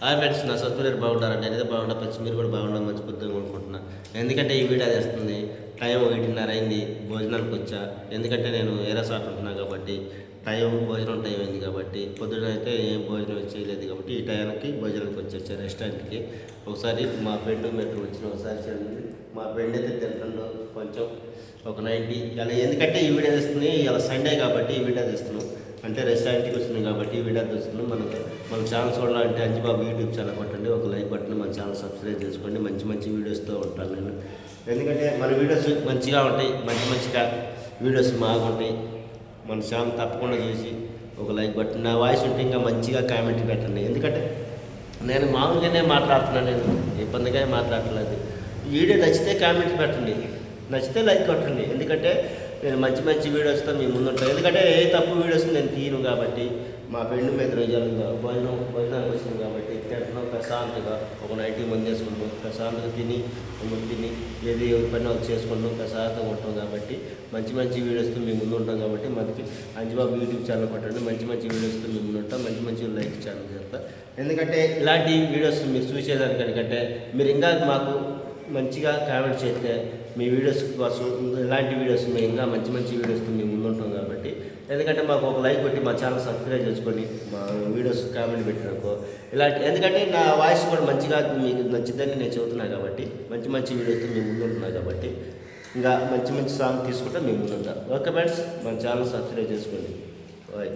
Hi friends నా subscriber బాగుంటారా నేనైతే బాగుంటా పచ్చి మీరు కూడా బాగుండా మంచి పొద్దుగా అనుకుంటున్నాను ఎందుకంటే ఈ వీడియో చేస్తుంది టైం ఒకటిన్నర అయింది భోజనానికి వచ్చా. ఎందుకంటే నేను ఏరా సాట్ ఉంటున్నాను కాబట్టి టైం భోజనం టైం అయింది కాబట్టి పొద్దున అయితే ఏం భోజనం చేయలేదు కాబట్టి ఈ టైంకి భోజనానికి వచ్చి రెస్టారెంట్కి. ఒకసారి మా ఫ్రెండ్ మెట్రో వచ్చిన ఒకసారి చదివింది మా ఫ్రెండ్ అయితే తింటుండో కొంచెం ఒక నైంటీ అలా ఎందుకంటే ఈ వీడియో తెస్తుంది ఇలా సండే కాబట్టి ఈ వీడియో తెస్తున్నాం. అంటే రెస్టారెంట్కి వస్తుంది కాబట్టి ఈ వీడియో తెస్తున్నాం. మనం మన ఛానల్ చూడాలంటే అంజిబాబు యూట్యూబ్ ఛానల్ కొట్టండి ఒక లైక్ బటన్ మన ఛానల్ సబ్స్క్రైబ్ చేసుకోండి మంచి మంచి వీడియోస్తో ఉంటాను నేను. ఎందుకంటే మన వీడియోస్ మంచిగా ఉంటాయి మంచి మంచిగా వీడియోస్ బాగుంటాయి మన ఛానల్ తప్పకుండా చూసి ఒక లైక్ బటన్ నా వాయిస్ ఉంటే ఇంకా మంచిగా కామెంట్ పెట్టండి. ఎందుకంటే నేను మామూలుగానే మాట్లాడుతున్నాను నేను ఇబ్బందిగా ఏం మాట్లాడట్లేదు వీడియో నచ్చితే కామెంట్ పెట్టండి. నచ్చితే లైక్ కొట్టండి. ఎందుకంటే నేను మంచి మంచి వీడియోస్తో మీ ముందుంటాను. ఎందుకంటే ఏ తప్పు వీడియోస్ నేను తీయను కాబట్టి మా ఫ్రెండ్ మీద రోజులుగా భోజనం భోజనానికి వచ్చింది కాబట్టి తింటున్నాం ప్రశాంతంగా. ఒక నైన్టీ మంది వేసుకుంటాం ప్రశాంతంగా తిని ముందు తిని ఏది ఎవరి పని చేసుకుంటాం ప్రశాంతంగా ఉంటాం కాబట్టి మంచి మంచి వీడియోస్తో మీ ముందు ఉంటాం కాబట్టి మనకి అంజబాబు యూట్యూబ్ ఛానల్ కొట్టండి. మంచి మంచి వీడియోస్తో మీ ముందు ఉంటాం మంచి మంచి లైక్ ఛానల్ చేస్తాం. ఎందుకంటే ఇలాంటి వీడియోస్ మీరు చూసేదానికంటే మీరు ఇంకా మాకు మంచిగా కామెంట్ చేస్తే మీ వీడియోస్ కోసం ఇలాంటి వీడియోస్ మేము ఇంకా మంచి మంచి వీడియోస్ మేము ముందుంటాం కాబట్టి. ఎందుకంటే మాకు ఒక లైక్ కొట్టి మా ఛానల్ సబ్స్క్రైబ్ చేసుకొని మా వీడియోస్ కామెంట్ పెట్టినకో. ఇలాంటి ఎందుకంటే నా వాయిస్ కూడా మంచిగా మీకు నచ్చిందని నేను చెబుతున్నాను కాబట్టి మంచి మంచి వీడియోస్తో మేము ముందుంటున్నాను కాబట్టి ఇంకా మంచి మంచి సాంగ్ తీసుకుంటే మేము ముందుంటాం. ఓకే ఫ్రెండ్స్ మన ఛానల్ సబ్స్క్రైబ్ చేసుకోండి. బాయ్.